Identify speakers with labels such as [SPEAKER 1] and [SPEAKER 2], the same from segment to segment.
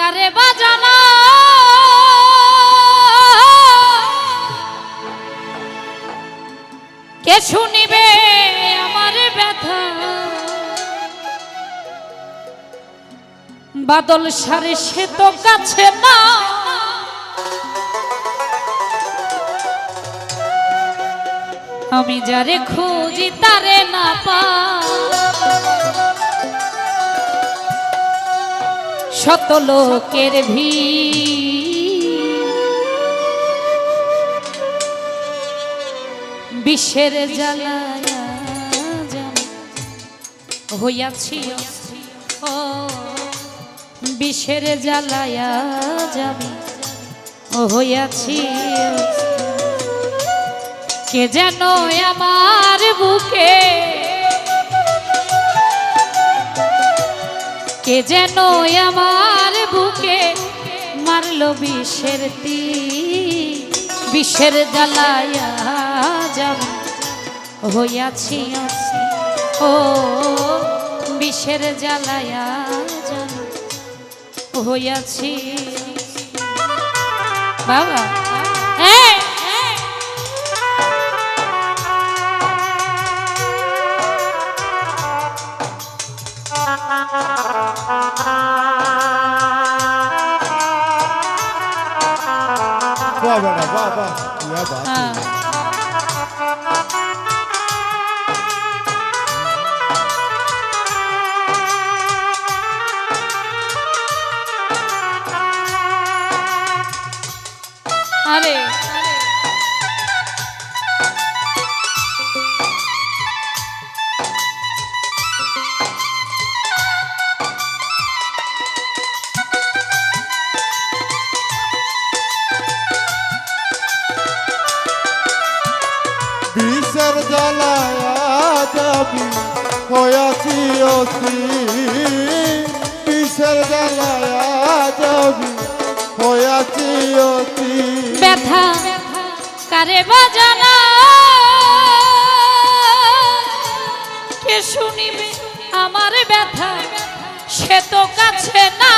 [SPEAKER 1] কারে বাজানা। কে শুনিবে আমার ব্যথা? বাদল সারে সে তো কাছে না। আমি যারে খুঁজি তারে না পা। শত লোকের বিশ্বের জ্বালায়া হইয়াছি বিশ্বের জ্বালায়া যাবি হইয়াছি কে যেন আমার বুকে কে যেন আমার বুকে মারল বিষের তি বিষের জ্বালায়া যাব হইয়াছি। ও, বিষের জ্বালায়া যাব হইয়াছি বাবা।
[SPEAKER 2] vai, vai,
[SPEAKER 1] vai, vai.
[SPEAKER 2] Ah. E abate. হয়াছি অসি কিসের জ্বালায়া
[SPEAKER 1] ব্যথা কারে বাজানা? শুনিবে আমার ব্যথা? সে তো কাছে না।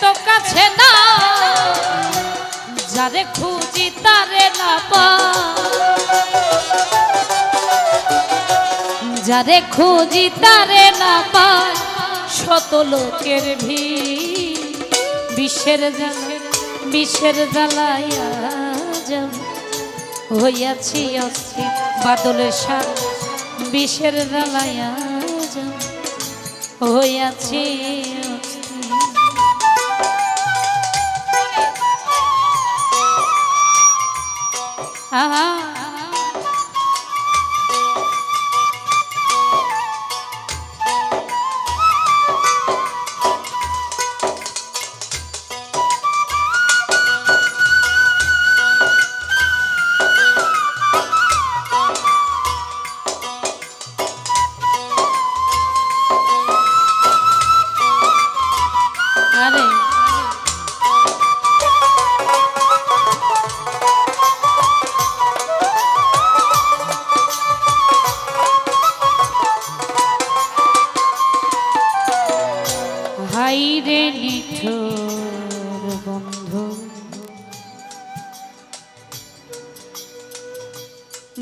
[SPEAKER 1] তো কাছে না। যারে খুঁজি তারে না পা। যারে খুঁজি তারে না পায় শত লোকের ভিড় বিশ্বের বিশ্বের জ্বালাইয়া যাব হইয়াছি অস্থির বাদলের সার, বিষের জ্বালাইয়া যাব হইয়াছি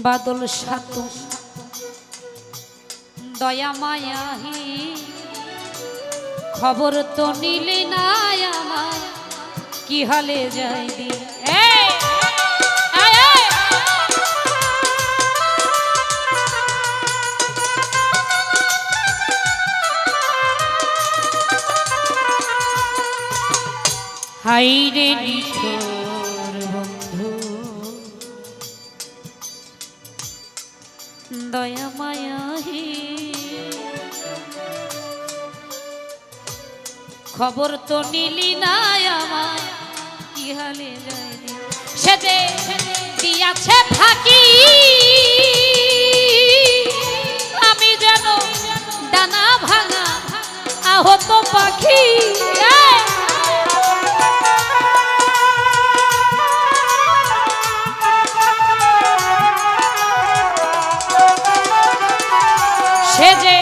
[SPEAKER 1] বাদল সাতু। দয়া মায়াহি, খবর তো নিলে না কি হালে যাই দি। হাই রে নিঠোর খবর তো নিলি না আমার কি হালে যায় রে সে যে দিয়াছে ফাঁকি। আমি যেন ডানা ভাঙা আহত পাখি! সে যে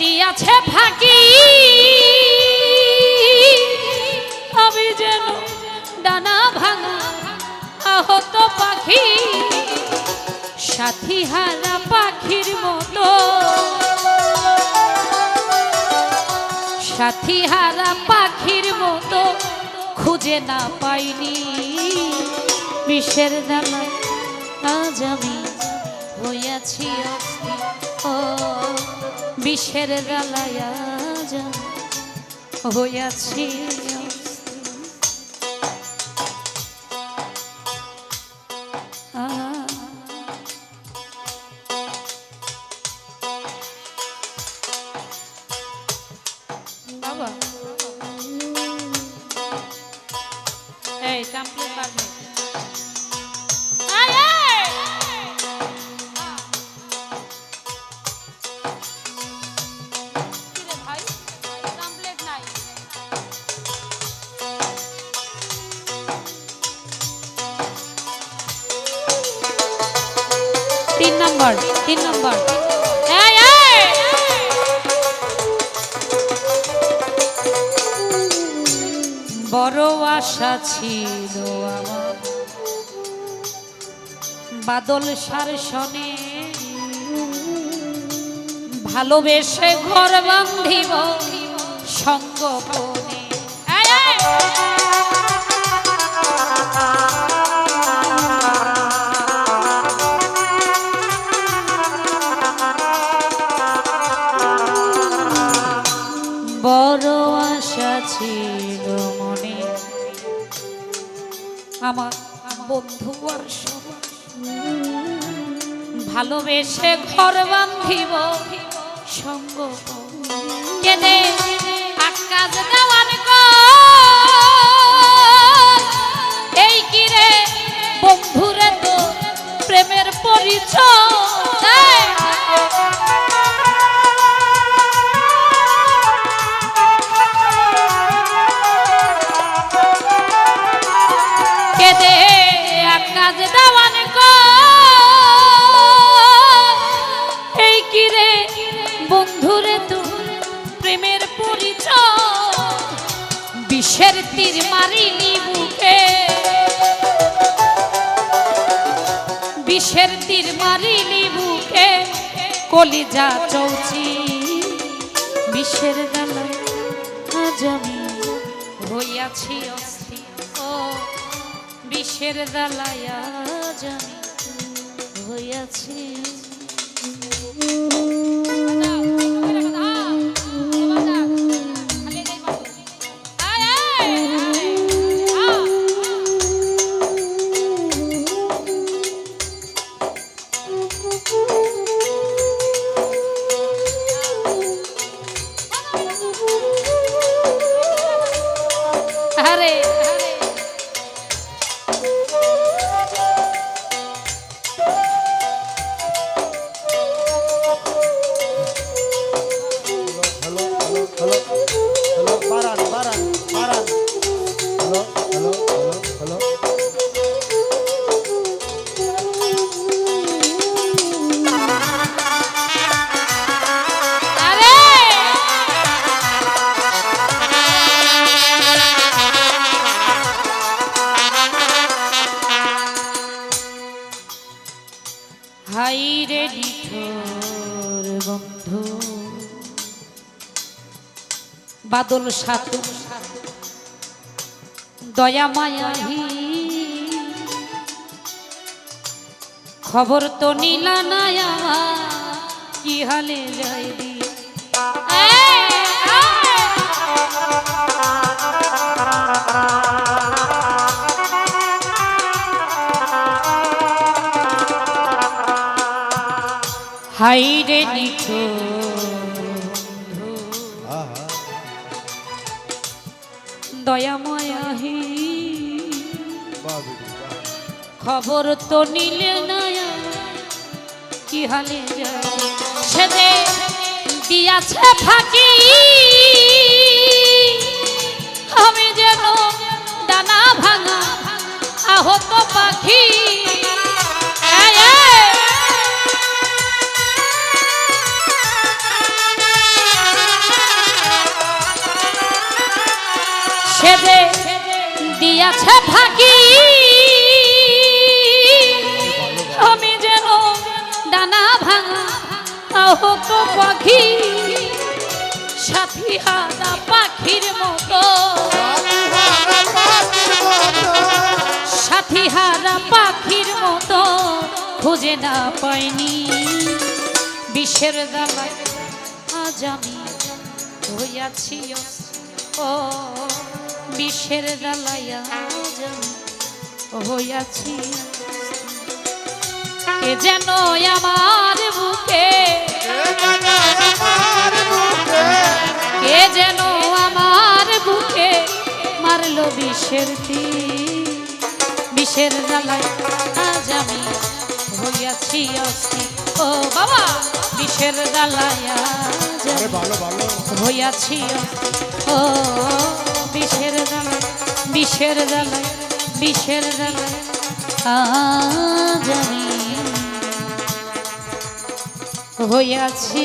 [SPEAKER 1] দিয়াছে পাখি সাথী হারা পাখির মতো। সাথী হারা পাখির মতো খুঁজে না পাইনি। বিষের দালা আজ আমি হইয়াছি ও, বিষের দালায় আজ হইয়াছি কমপ্লিট নাই তিন নম্বর তিন নম্বর। বড় আশা ছিল আমার। বাদল সার শনে ভালোবেসে ঘর বান্ধিব সঙ্গপনে এই, আমার বন্ধু আর ভালোবেসে ঘর বান্ধিব সঙ্গ কেনে এই কিরে বন্ধুরে তো প্রেমের পরিচয়? মারিলি বুকে। বিষের তীর মারিলি বুকে। কলিজা চৌচি, বিষের গালায় আজ আমি হইয়াছি অস্থির ও, বিষের দালায় আজ আমি হইয়াছি আরে বাদল সাতু দয়া মায়াহি খবর তো নিলা আমার কি হালে যাই হাই রে নিঠো। দয়াময়াহি।
[SPEAKER 2] বাহ বেটি
[SPEAKER 1] খবর তো নিলে না কি হালে যায়। সে যে দিয়াছে ফাঁকি। আমি যেন আহত পাখি সাথী হারা পাখির মতো। সাথী হারা পাখির মতো। খুঁজে না পাইনি। বিষের দালায় আজ আমি হইয়াছি ও, বিষের দালায় আজ আমি হইয়াছি যেন আমার বুকে কে যেন আমার বুকে মারলো বিষের বিষের জ্বালায় আজ আমি হইয়াছি অস্থির ও বাবা, বিষের জ্বালায় হইয়াছি ও বিষের জ্বালায় বিষের জ্বালায় বিষের জ্বালায় আজ আমি হইয়াছি।